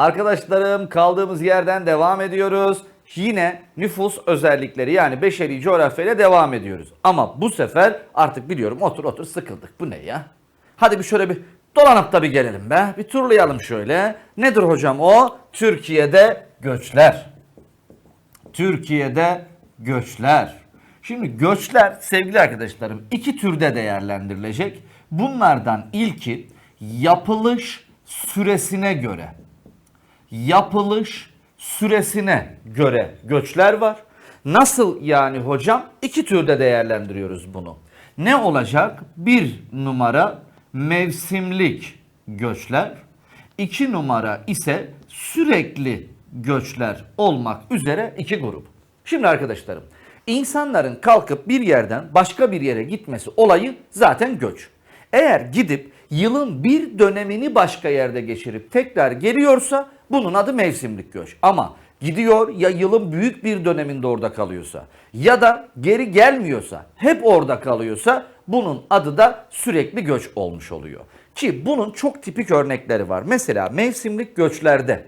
Arkadaşlarım kaldığımız yerden devam ediyoruz. Yine nüfus özellikleri yani beşeri coğrafyayla devam ediyoruz. Ama bu sefer artık biliyorum otur otur sıkıldık. Bu ne ya? Hadi bir şöyle bir dolanıp da bir gelelim be. Bir turlayalım şöyle. Nedir hocam o? Türkiye'de göçler. Türkiye'de göçler. Şimdi göçler sevgili arkadaşlarım iki türde değerlendirilecek. Bunlardan ilki yapılış süresine göre. Yapılış süresine göre göçler var. Nasıl yani hocam? İki türde değerlendiriyoruz bunu. Ne olacak? Bir numara mevsimlik göçler. İki numara ise sürekli göçler olmak üzere iki grup. Şimdi arkadaşlarım, insanların kalkıp bir yerden başka bir yere gitmesi olayı zaten göç. Eğer gidip yılın bir dönemini başka yerde geçirip tekrar geliyorsa bunun adı mevsimlik göç. Ama gidiyor ya yılın büyük bir döneminde orada kalıyorsa ya da geri gelmiyorsa hep orada kalıyorsa bunun adı da sürekli göç olmuş oluyor. Ki bunun çok tipik örnekleri var. Mesela mevsimlik göçlerde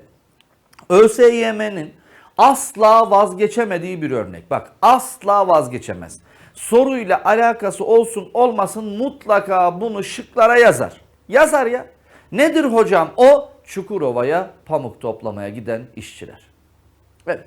ÖSYM'nin asla vazgeçemediği bir örnek. Bak asla vazgeçemez. Soruyla alakası olsun olmasın mutlaka bunu şıklara yazar. Yazar ya. Nedir hocam o? Çukurova'ya pamuk toplamaya giden işçiler. Evet.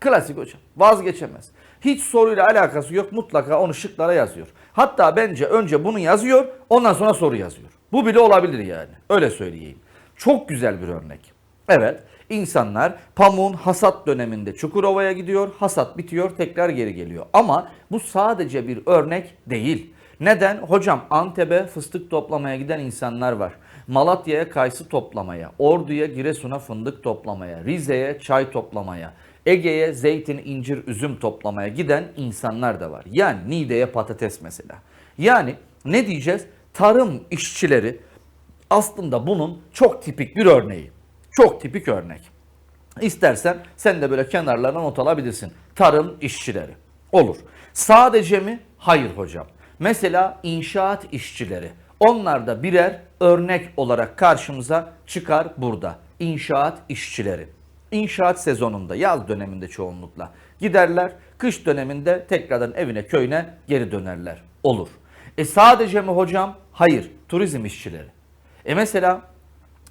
Klasik hocam. Vazgeçemez. Hiç soruyla alakası yok. Mutlaka onu şıklara yazıyor. Hatta bence önce bunu yazıyor. Ondan sonra soru yazıyor. Bu bile olabilir yani. Öyle söyleyeyim. Çok güzel bir örnek. Evet. insanlar pamuğun hasat döneminde Çukurova'ya gidiyor. Hasat bitiyor. Tekrar geri geliyor. Ama bu sadece bir örnek değil. Neden? Hocam Antep'e fıstık toplamaya giden insanlar var. Malatya'ya kayısı toplamaya, Ordu'ya Giresun'a fındık toplamaya, Rize'ye çay toplamaya, Ege'ye zeytin, incir, üzüm toplamaya giden insanlar da var. Yani Niğde'ye patates mesela. Yani ne diyeceğiz? Tarım işçileri aslında bunun çok tipik bir örneği. Çok tipik örnek. İstersen sen de böyle kenarlarına not alabilirsin. Tarım işçileri. Olur. Sadece mi? Hayır hocam. Mesela inşaat işçileri. Onlar da birer örnek olarak karşımıza çıkar burada. İnşaat işçileri. İnşaat sezonunda, yaz döneminde çoğunlukla giderler. Kış döneminde tekrardan evine, köyüne geri dönerler. Olur. E sadece mi hocam? Hayır. Turizm işçileri. E mesela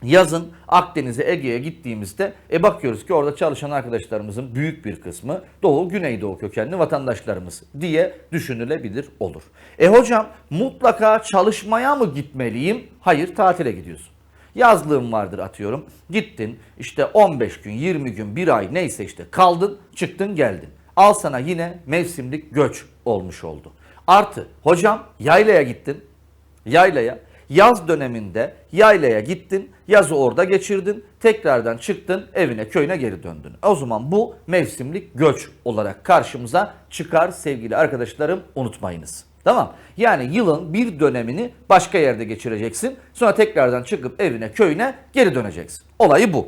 yazın Akdeniz'e, Ege'ye gittiğimizde e bakıyoruz ki orada çalışan arkadaşlarımızın büyük bir kısmı Doğu, Güneydoğu kökenli vatandaşlarımız diye düşünülebilir olur. E hocam mutlaka çalışmaya mı gitmeliyim? Hayır tatile gidiyorsun. Yazlığın vardır atıyorum. Gittin işte 15 gün, 20 gün, bir ay neyse işte kaldın, çıktın geldin. Al sana yine mevsimlik göç olmuş oldu. Artı hocam yaylaya gittin. Yaylaya yaz döneminde yaylaya gittin, yazı orada geçirdin, tekrardan çıktın, evine, köyüne geri döndün. O zaman bu mevsimlik göç olarak karşımıza çıkar sevgili arkadaşlarım unutmayınız. Tamam. Yani yılın bir dönemini başka yerde geçireceksin. Sonra tekrardan çıkıp evine, köyüne geri döneceksin. Olayı bu.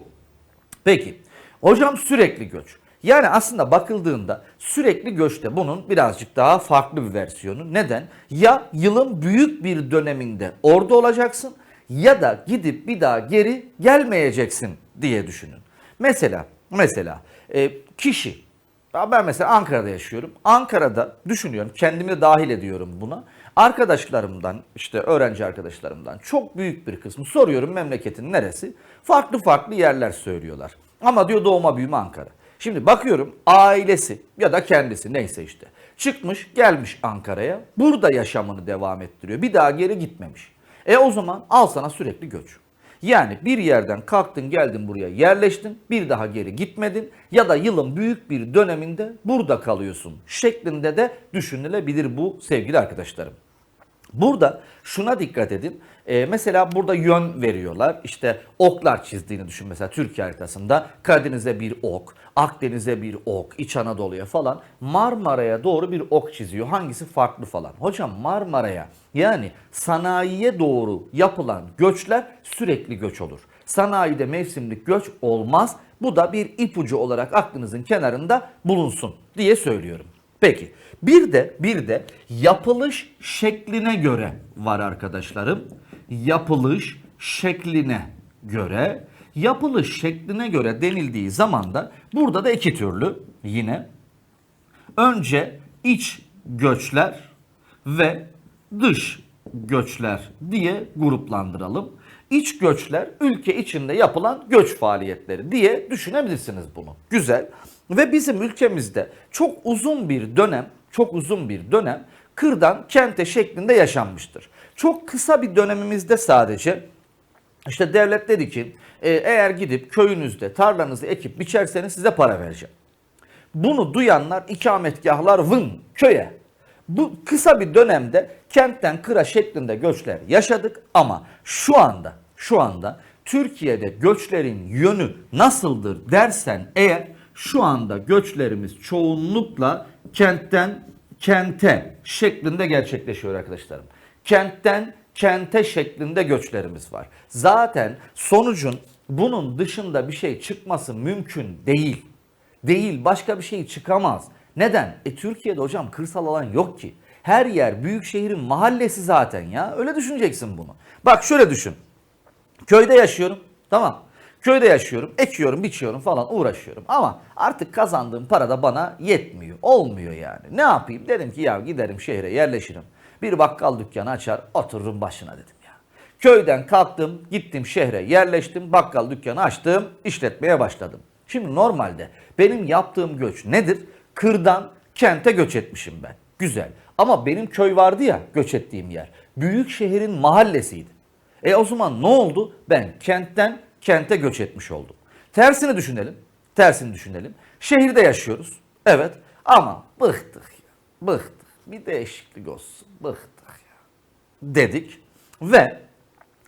Peki. Hocam sürekli göç. Yani aslında bakıldığında sürekli göçte bunun birazcık daha farklı bir versiyonu. Neden? Ya yılın büyük bir döneminde orada olacaksın ya da gidip bir daha geri gelmeyeceksin diye düşünün. Mesela mesela e, kişi ben mesela Ankara'da yaşıyorum. Ankara'da düşünüyorum, kendimi de dahil ediyorum buna. Arkadaşlarımdan, işte öğrenci arkadaşlarımdan çok büyük bir kısmı soruyorum memleketin neresi? Farklı farklı yerler söylüyorlar. Ama diyor doğma büyüme Ankara. Şimdi bakıyorum ailesi ya da kendisi neyse işte çıkmış gelmiş Ankara'ya burada yaşamını devam ettiriyor. Bir daha geri gitmemiş. E o zaman al sana sürekli göç. Yani bir yerden kalktın geldin buraya yerleştin bir daha geri gitmedin ya da yılın büyük bir döneminde burada kalıyorsun şeklinde de düşünülebilir bu sevgili arkadaşlarım. Burada şuna dikkat edin. Ee, mesela burada yön veriyorlar. İşte oklar çizdiğini düşün mesela Türkiye haritasında. Karadeniz'e bir ok, Akdeniz'e bir ok, İç Anadolu'ya falan. Marmara'ya doğru bir ok çiziyor. Hangisi farklı falan. Hocam Marmara'ya yani sanayiye doğru yapılan göçler sürekli göç olur. Sanayide mevsimlik göç olmaz. Bu da bir ipucu olarak aklınızın kenarında bulunsun diye söylüyorum. Peki bir de bir de yapılış şekline göre var arkadaşlarım. Yapılış şekline göre Yapılış şekline göre denildiği zaman da burada da iki türlü yine. Önce iç göçler ve dış göçler diye gruplandıralım. İç göçler ülke içinde yapılan göç faaliyetleri diye düşünebilirsiniz bunu. Güzel. Ve bizim ülkemizde çok uzun bir dönem, çok uzun bir dönem kırdan kente şeklinde yaşanmıştır. Çok kısa bir dönemimizde sadece işte devlet dedi ki e, eğer gidip köyünüzde tarlanızı ekip biçerseniz size para vereceğim. Bunu duyanlar ikametgahlar vın köye. Bu kısa bir dönemde kentten kıra şeklinde göçler yaşadık ama şu anda şu anda Türkiye'de göçlerin yönü nasıldır dersen eğer şu anda göçlerimiz çoğunlukla kentten kente şeklinde gerçekleşiyor arkadaşlarım. Kentten kente şeklinde göçlerimiz var. Zaten sonucun bunun dışında bir şey çıkması mümkün değil. Değil başka bir şey çıkamaz. Neden? E Türkiye'de hocam kırsal alan yok ki. Her yer büyük şehrin mahallesi zaten ya. Öyle düşüneceksin bunu. Bak şöyle düşün. Köyde yaşıyorum. Tamam. Köyde yaşıyorum. Ekiyorum, biçiyorum falan uğraşıyorum. Ama artık kazandığım para da bana yetmiyor. Olmuyor yani. Ne yapayım? Dedim ki ya giderim şehre yerleşirim. Bir bakkal dükkanı açar otururum başına dedim ya. Köyden kalktım, gittim şehre yerleştim, bakkal dükkanı açtım, işletmeye başladım. Şimdi normalde benim yaptığım göç nedir? Kırdan kente göç etmişim ben. Güzel. Ama benim köy vardı ya göç ettiğim yer. Büyük şehrin mahallesiydi. E o zaman ne oldu? Ben kentten kente göç etmiş oldum. Tersini düşünelim. Tersini düşünelim. Şehirde yaşıyoruz. Evet. Ama bıktık ya. Bıktık. Bir değişiklik olsun. Bıktık ya. Dedik. Ve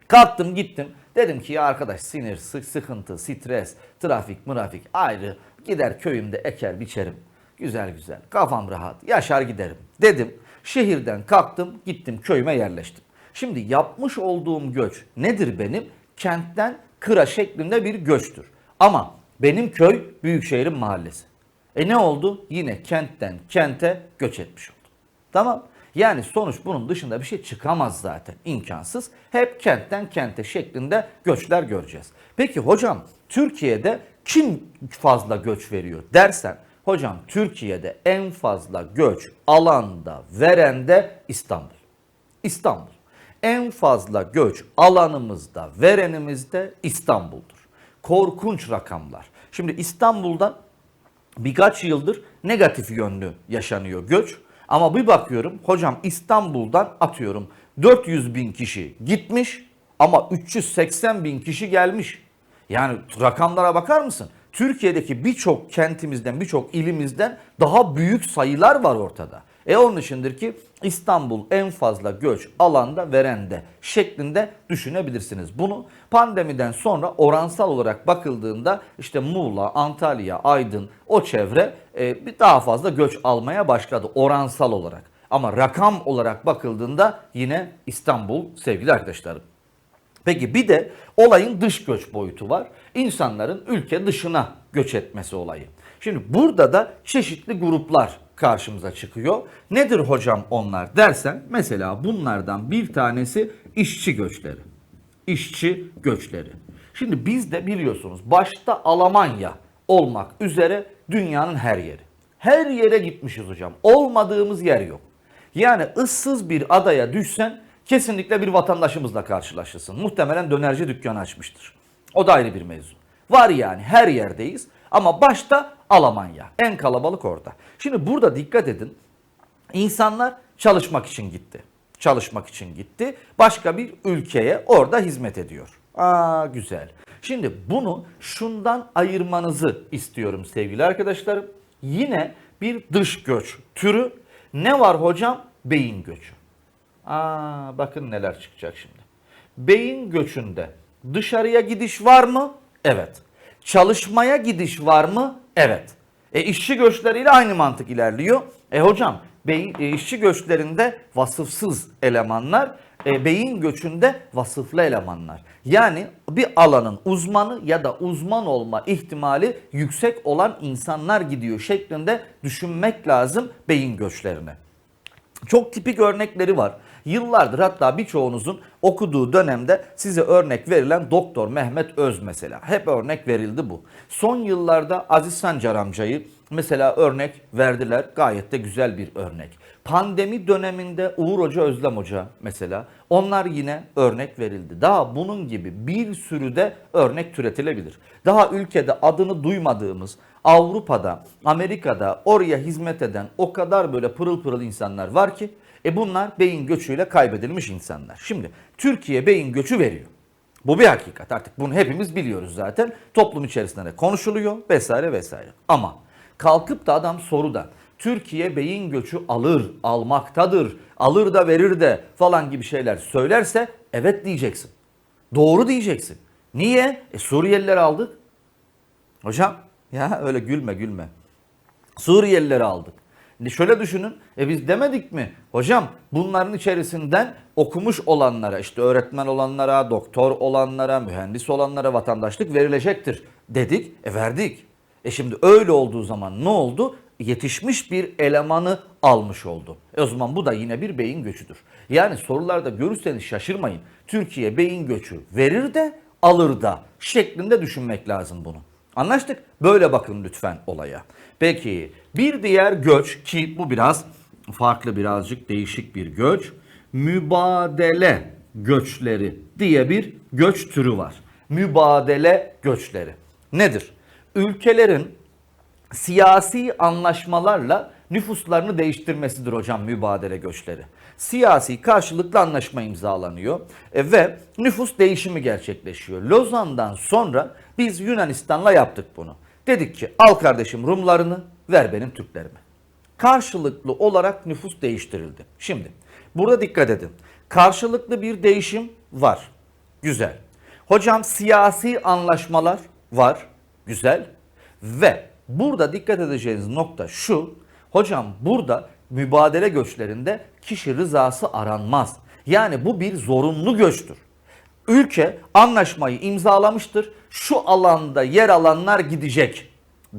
kalktım gittim. Dedim ki ya arkadaş sinir, sık sıkıntı, stres, trafik, mırafik ayrı. Gider köyümde eker biçerim. Güzel güzel. Kafam rahat. Yaşar giderim. Dedim. Şehirden kalktım gittim köyüme yerleştim. Şimdi yapmış olduğum göç nedir benim? Kentten kıra şeklinde bir göçtür. Ama benim köy Büyükşehir'in mahallesi. E ne oldu? Yine kentten kente göç etmiş oldum. Tamam. Yani sonuç bunun dışında bir şey çıkamaz zaten. imkansız. Hep kentten kente şeklinde göçler göreceğiz. Peki hocam Türkiye'de kim fazla göç veriyor dersen hocam Türkiye'de en fazla göç alanda verende İstanbul. İstanbul. En fazla göç alanımızda, verenimizde İstanbul'dur. Korkunç rakamlar. Şimdi İstanbul'da birkaç yıldır negatif yönlü yaşanıyor göç. Ama bir bakıyorum hocam İstanbul'dan atıyorum 400 bin kişi gitmiş ama 380 bin kişi gelmiş. Yani rakamlara bakar mısın? Türkiye'deki birçok kentimizden, birçok ilimizden daha büyük sayılar var ortada. E onun içindir ki İstanbul en fazla göç alanda verende şeklinde düşünebilirsiniz. Bunu pandemiden sonra oransal olarak bakıldığında işte Muğla, Antalya, Aydın o çevre e, daha fazla göç almaya başladı oransal olarak. Ama rakam olarak bakıldığında yine İstanbul sevgili arkadaşlarım. Peki bir de olayın dış göç boyutu var. İnsanların ülke dışına göç etmesi olayı. Şimdi burada da çeşitli gruplar karşımıza çıkıyor. Nedir hocam onlar dersen mesela bunlardan bir tanesi işçi göçleri. İşçi göçleri. Şimdi bizde biliyorsunuz başta Almanya olmak üzere dünyanın her yeri. Her yere gitmişiz hocam. Olmadığımız yer yok. Yani ıssız bir adaya düşsen kesinlikle bir vatandaşımızla karşılaşırsın. Muhtemelen dönerci dükkanı açmıştır. O da ayrı bir mevzu. Var yani her yerdeyiz ama başta Almanya. En kalabalık orada. Şimdi burada dikkat edin. İnsanlar çalışmak için gitti. Çalışmak için gitti. Başka bir ülkeye orada hizmet ediyor. Aa güzel. Şimdi bunu şundan ayırmanızı istiyorum sevgili arkadaşlarım. Yine bir dış göç türü. Ne var hocam? Beyin göçü. Aa bakın neler çıkacak şimdi. Beyin göçünde dışarıya gidiş var mı? Evet. Çalışmaya gidiş var mı? Evet. E işçi göçleriyle aynı mantık ilerliyor. E hocam beyin, e, işçi göçlerinde vasıfsız elemanlar, e, beyin göçünde vasıflı elemanlar. Yani bir alanın uzmanı ya da uzman olma ihtimali yüksek olan insanlar gidiyor şeklinde düşünmek lazım beyin göçlerine. Çok tipik örnekleri var. Yıllardır hatta birçoğunuzun okuduğu dönemde size örnek verilen Doktor Mehmet Öz mesela. Hep örnek verildi bu. Son yıllarda Aziz Sancar amcayı mesela örnek verdiler. Gayet de güzel bir örnek. Pandemi döneminde Uğur Hoca, Özlem Hoca mesela onlar yine örnek verildi. Daha bunun gibi bir sürü de örnek türetilebilir. Daha ülkede adını duymadığımız Avrupa'da, Amerika'da oraya hizmet eden o kadar böyle pırıl pırıl insanlar var ki e bunlar beyin göçüyle kaybedilmiş insanlar. Şimdi Türkiye beyin göçü veriyor. Bu bir hakikat artık bunu hepimiz biliyoruz zaten. Toplum içerisinde de konuşuluyor vesaire vesaire. Ama kalkıp da adam soruda Türkiye beyin göçü alır, almaktadır, alır da verir de falan gibi şeyler söylerse evet diyeceksin. Doğru diyeceksin. Niye? E Suriyeliler aldık. Hocam ya öyle gülme gülme. Suriyelileri aldık. Şöyle düşünün, e biz demedik mi? Hocam bunların içerisinden okumuş olanlara, işte öğretmen olanlara, doktor olanlara, mühendis olanlara vatandaşlık verilecektir dedik. E verdik. E şimdi öyle olduğu zaman ne oldu? Yetişmiş bir elemanı almış oldu. E o zaman bu da yine bir beyin göçüdür. Yani sorularda görürseniz şaşırmayın. Türkiye beyin göçü verir de alır da şeklinde düşünmek lazım bunu. Anlaştık? Böyle bakın lütfen olaya. Peki bir diğer göç ki bu biraz farklı birazcık değişik bir göç. Mübadele göçleri diye bir göç türü var. Mübadele göçleri. Nedir? Ülkelerin siyasi anlaşmalarla nüfuslarını değiştirmesidir hocam mübadele göçleri. Siyasi karşılıklı anlaşma imzalanıyor e, ve nüfus değişimi gerçekleşiyor. Lozan'dan sonra biz Yunanistan'la yaptık bunu. Dedik ki al kardeşim Rumlarını ver benim Türklerimi. Karşılıklı olarak nüfus değiştirildi. Şimdi burada dikkat edin. Karşılıklı bir değişim var. Güzel. Hocam siyasi anlaşmalar var. Güzel. Ve burada dikkat edeceğiniz nokta şu. Hocam burada mübadele göçlerinde kişi rızası aranmaz. Yani bu bir zorunlu göçtür. Ülke anlaşmayı imzalamıştır. Şu alanda yer alanlar gidecek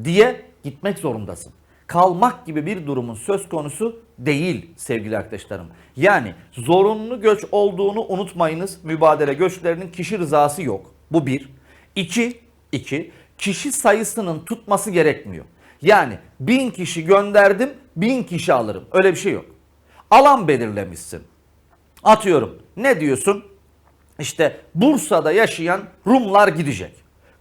diye gitmek zorundasın. Kalmak gibi bir durumun söz konusu değil sevgili arkadaşlarım. Yani zorunlu göç olduğunu unutmayınız. Mübadele göçlerinin kişi rızası yok. Bu bir. İki, iki kişi sayısının tutması gerekmiyor. Yani bin kişi gönderdim, bin kişi alırım. Öyle bir şey yok. Alan belirlemişsin. Atıyorum. Ne diyorsun? İşte Bursa'da yaşayan Rumlar gidecek.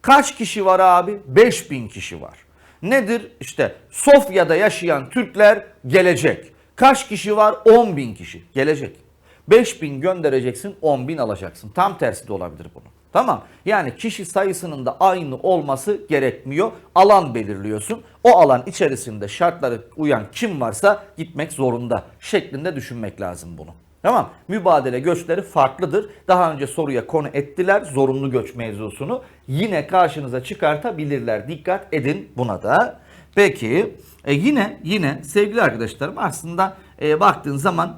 Kaç kişi var abi? 5000 kişi var. Nedir? İşte Sofya'da yaşayan Türkler gelecek. Kaç kişi var? 10 bin kişi gelecek. 5000 göndereceksin 10 bin alacaksın. Tam tersi de olabilir bunun. Tamam. Yani kişi sayısının da aynı olması gerekmiyor. Alan belirliyorsun. O alan içerisinde şartları uyan kim varsa gitmek zorunda şeklinde düşünmek lazım bunu. Tamam. Mübadele göçleri farklıdır. Daha önce soruya konu ettiler zorunlu göç mevzusunu. Yine karşınıza çıkartabilirler. Dikkat edin buna da. Peki e yine yine sevgili arkadaşlarım aslında e, baktığın zaman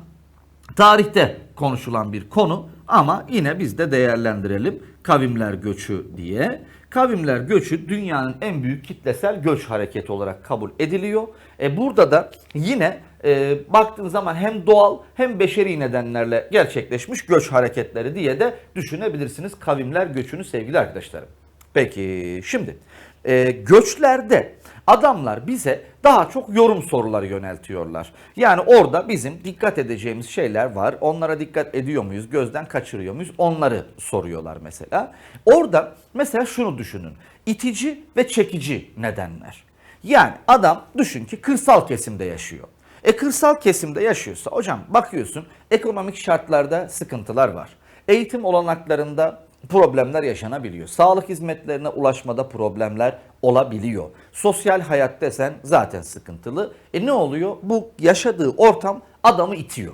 tarihte konuşulan bir konu ama yine biz de değerlendirelim kavimler göçü diye. Kavimler göçü dünyanın en büyük kitlesel göç hareketi olarak kabul ediliyor. E burada da yine e, baktığın zaman hem doğal hem beşeri nedenlerle gerçekleşmiş göç hareketleri diye de düşünebilirsiniz kavimler göçünü sevgili arkadaşlarım. Peki şimdi e, göçlerde adamlar bize daha çok yorum soruları yöneltiyorlar. Yani orada bizim dikkat edeceğimiz şeyler var. Onlara dikkat ediyor muyuz? Gözden kaçırıyor muyuz? Onları soruyorlar mesela. Orada mesela şunu düşünün. İtici ve çekici nedenler. Yani adam düşün ki kırsal kesimde yaşıyor. E kırsal kesimde yaşıyorsa hocam bakıyorsun ekonomik şartlarda sıkıntılar var. Eğitim olanaklarında problemler yaşanabiliyor. Sağlık hizmetlerine ulaşmada problemler olabiliyor. Sosyal hayat desen zaten sıkıntılı. E ne oluyor? Bu yaşadığı ortam adamı itiyor.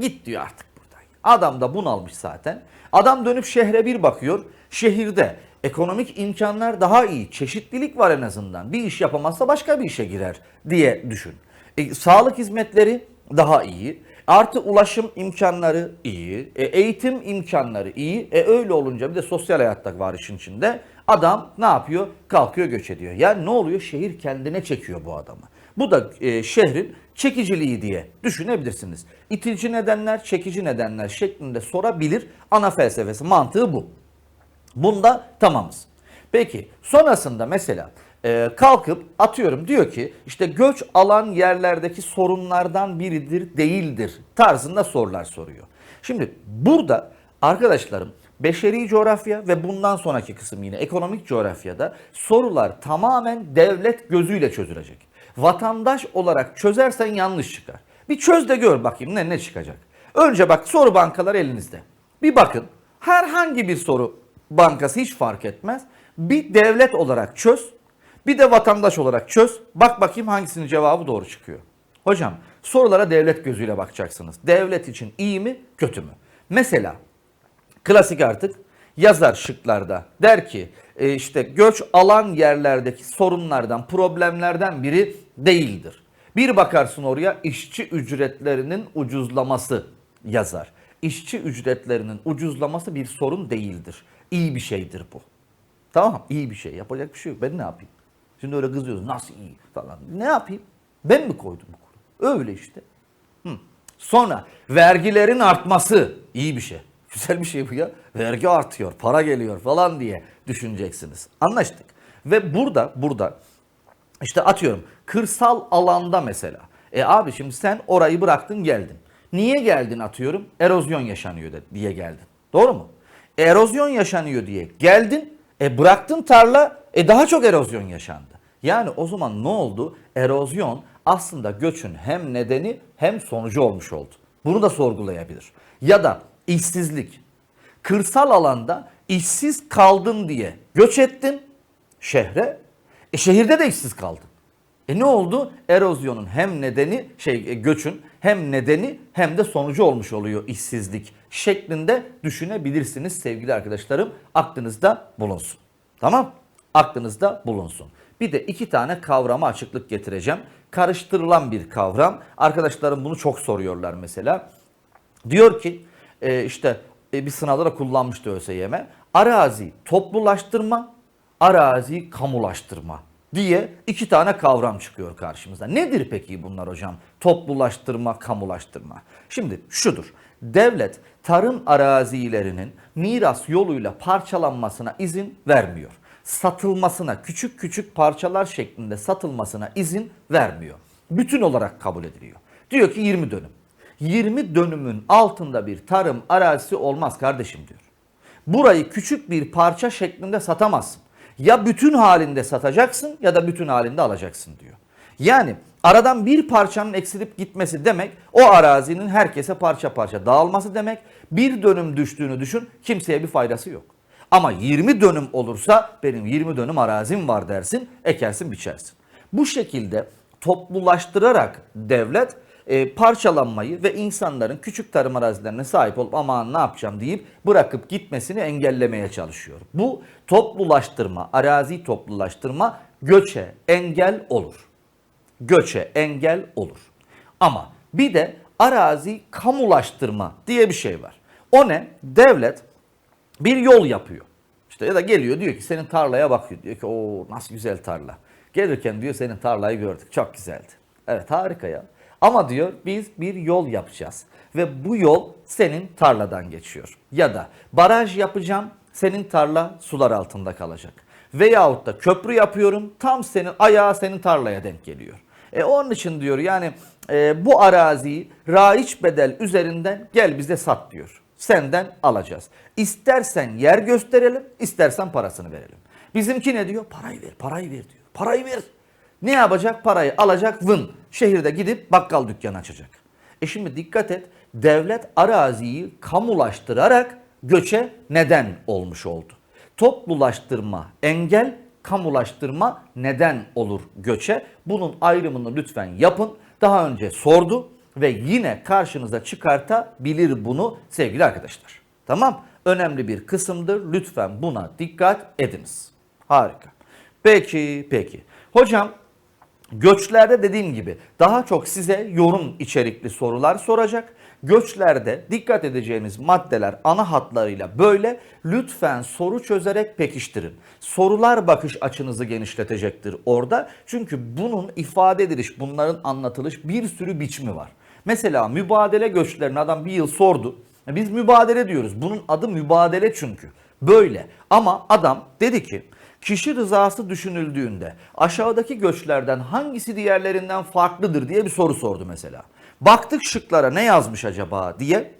Git diyor artık buradan. Adam da bunalmış zaten. Adam dönüp şehre bir bakıyor. Şehirde ekonomik imkanlar daha iyi. Çeşitlilik var en azından. Bir iş yapamazsa başka bir işe girer diye düşün. E, sağlık hizmetleri daha iyi. Artı ulaşım imkanları iyi. E, eğitim imkanları iyi. E öyle olunca bir de sosyal hayatta var işin içinde. Adam ne yapıyor? Kalkıyor göç ediyor. Yani ne oluyor? Şehir kendine çekiyor bu adamı. Bu da e, şehrin çekiciliği diye düşünebilirsiniz. İtici nedenler, çekici nedenler şeklinde sorabilir. Ana felsefesi, mantığı bu. Bunda tamamız. Peki sonrasında mesela e, kalkıp atıyorum diyor ki işte göç alan yerlerdeki sorunlardan biridir değildir tarzında sorular soruyor. Şimdi burada arkadaşlarım beşeri coğrafya ve bundan sonraki kısım yine ekonomik coğrafyada sorular tamamen devlet gözüyle çözülecek. Vatandaş olarak çözersen yanlış çıkar. Bir çöz de gör bakayım ne ne çıkacak. Önce bak soru bankalar elinizde. Bir bakın herhangi bir soru bankası hiç fark etmez. Bir devlet olarak çöz, bir de vatandaş olarak çöz. Bak bakayım hangisinin cevabı doğru çıkıyor. Hocam sorulara devlet gözüyle bakacaksınız. Devlet için iyi mi, kötü mü? Mesela klasik artık yazar şıklarda der ki e, işte göç alan yerlerdeki sorunlardan, problemlerden biri değildir. Bir bakarsın oraya işçi ücretlerinin ucuzlaması yazar. İşçi ücretlerinin ucuzlaması bir sorun değildir. İyi bir şeydir bu. Tamam iyi bir şey yapacak bir şey yok. Ben ne yapayım? Şimdi öyle kızıyoruz nasıl iyi falan. Ne yapayım? Ben mi koydum bu kuru? Öyle işte. Hı. Sonra vergilerin artması iyi bir şey. Güzel bir şey bu ya. Vergi artıyor, para geliyor falan diye düşüneceksiniz. Anlaştık. Ve burada burada işte atıyorum kırsal alanda mesela. E abi şimdi sen orayı bıraktın geldin. Niye geldin atıyorum? Erozyon yaşanıyor diye geldin. Doğru mu? Erozyon yaşanıyor diye geldin. E bıraktın tarla e daha çok erozyon yaşandı. Yani o zaman ne oldu? Erozyon aslında göçün hem nedeni hem sonucu olmuş oldu. Bunu da sorgulayabilir. Ya da işsizlik. Kırsal alanda işsiz kaldın diye göç ettin şehre. E şehirde de işsiz kaldın. E ne oldu? Erozyonun hem nedeni şey e, göçün hem nedeni hem de sonucu olmuş oluyor işsizlik şeklinde düşünebilirsiniz sevgili arkadaşlarım. Aklınızda bulunsun. Tamam? Aklınızda bulunsun. Bir de iki tane kavrama açıklık getireceğim. Karıştırılan bir kavram. Arkadaşlarım bunu çok soruyorlar mesela. Diyor ki e, işte e, bir sınavda da kullanmıştı ÖSYM. Arazi toplulaştırma, arazi kamulaştırma diye iki tane kavram çıkıyor karşımıza. Nedir peki bunlar hocam? Toplulaştırma, kamulaştırma. Şimdi şudur. Devlet tarım arazilerinin miras yoluyla parçalanmasına izin vermiyor. Satılmasına, küçük küçük parçalar şeklinde satılmasına izin vermiyor. Bütün olarak kabul ediliyor. Diyor ki 20 dönüm. 20 dönümün altında bir tarım arazisi olmaz kardeşim diyor. Burayı küçük bir parça şeklinde satamazsın. Ya bütün halinde satacaksın ya da bütün halinde alacaksın diyor. Yani aradan bir parçanın eksilip gitmesi demek o arazinin herkese parça parça dağılması demek. Bir dönüm düştüğünü düşün kimseye bir faydası yok. Ama 20 dönüm olursa benim 20 dönüm arazim var dersin ekersin biçersin. Bu şekilde toplulaştırarak devlet e, parçalanmayı ve insanların küçük tarım arazilerine sahip olup aman ne yapacağım deyip bırakıp gitmesini engellemeye çalışıyor. Bu toplulaştırma, arazi toplulaştırma göçe engel olur. Göçe engel olur. Ama bir de arazi kamulaştırma diye bir şey var. O ne? Devlet bir yol yapıyor. İşte ya da geliyor diyor ki senin tarlaya bakıyor. Diyor ki o nasıl güzel tarla. Gelirken diyor senin tarlayı gördük. Çok güzeldi. Evet harika ya. Ama diyor biz bir yol yapacağız. Ve bu yol senin tarladan geçiyor. Ya da baraj yapacağım senin tarla sular altında kalacak. Veyahut da köprü yapıyorum tam senin ayağı senin tarlaya denk geliyor. E onun için diyor yani e, bu araziyi raiç bedel üzerinden gel bize sat diyor. Senden alacağız. İstersen yer gösterelim, istersen parasını verelim. Bizimki ne diyor? Parayı ver, parayı ver diyor. Parayı ver. Ne yapacak? Parayı alacak vın. Şehirde gidip bakkal dükkanı açacak. E şimdi dikkat et. Devlet araziyi kamulaştırarak göçe neden olmuş oldu. Toplulaştırma engel, kamulaştırma neden olur göçe. Bunun ayrımını lütfen yapın. Daha önce sordu ve yine karşınıza çıkartabilir bunu sevgili arkadaşlar. Tamam? Önemli bir kısımdır. Lütfen buna dikkat ediniz. Harika. Peki, peki. Hocam Göçlerde dediğim gibi daha çok size yorum içerikli sorular soracak. Göçlerde dikkat edeceğiniz maddeler ana hatlarıyla böyle. Lütfen soru çözerek pekiştirin. Sorular bakış açınızı genişletecektir orada. Çünkü bunun ifade ediliş, bunların anlatılış bir sürü biçimi var. Mesela mübadele göçlerini adam bir yıl sordu. Biz mübadele diyoruz. Bunun adı mübadele çünkü. Böyle. Ama adam dedi ki kişi rızası düşünüldüğünde aşağıdaki göçlerden hangisi diğerlerinden farklıdır diye bir soru sordu mesela. Baktık şıklara ne yazmış acaba diye.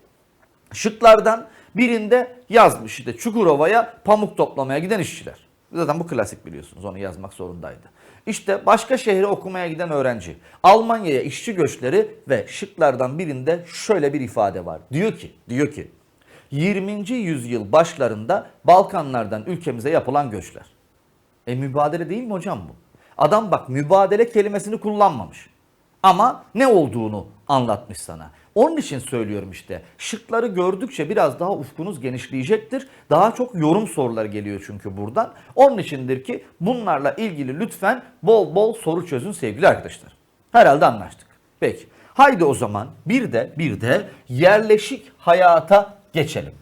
Şıklardan birinde yazmış işte Çukurova'ya pamuk toplamaya giden işçiler. Zaten bu klasik biliyorsunuz onu yazmak zorundaydı. İşte başka şehre okumaya giden öğrenci. Almanya'ya işçi göçleri ve şıklardan birinde şöyle bir ifade var. Diyor ki, diyor ki 20. yüzyıl başlarında Balkanlardan ülkemize yapılan göçler. E mübadele değil mi hocam bu? Adam bak mübadele kelimesini kullanmamış. Ama ne olduğunu anlatmış sana. Onun için söylüyorum işte. Şıkları gördükçe biraz daha ufkunuz genişleyecektir. Daha çok yorum soruları geliyor çünkü buradan. Onun içindir ki bunlarla ilgili lütfen bol bol soru çözün sevgili arkadaşlar. Herhalde anlaştık. Peki. Haydi o zaman bir de bir de yerleşik hayata geçelim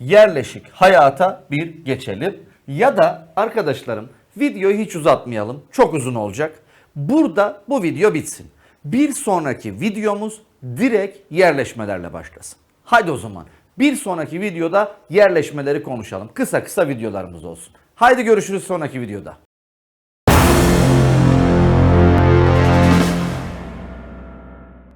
yerleşik hayata bir geçelim. Ya da arkadaşlarım videoyu hiç uzatmayalım. Çok uzun olacak. Burada bu video bitsin. Bir sonraki videomuz direkt yerleşmelerle başlasın. Haydi o zaman bir sonraki videoda yerleşmeleri konuşalım. Kısa kısa videolarımız olsun. Haydi görüşürüz sonraki videoda.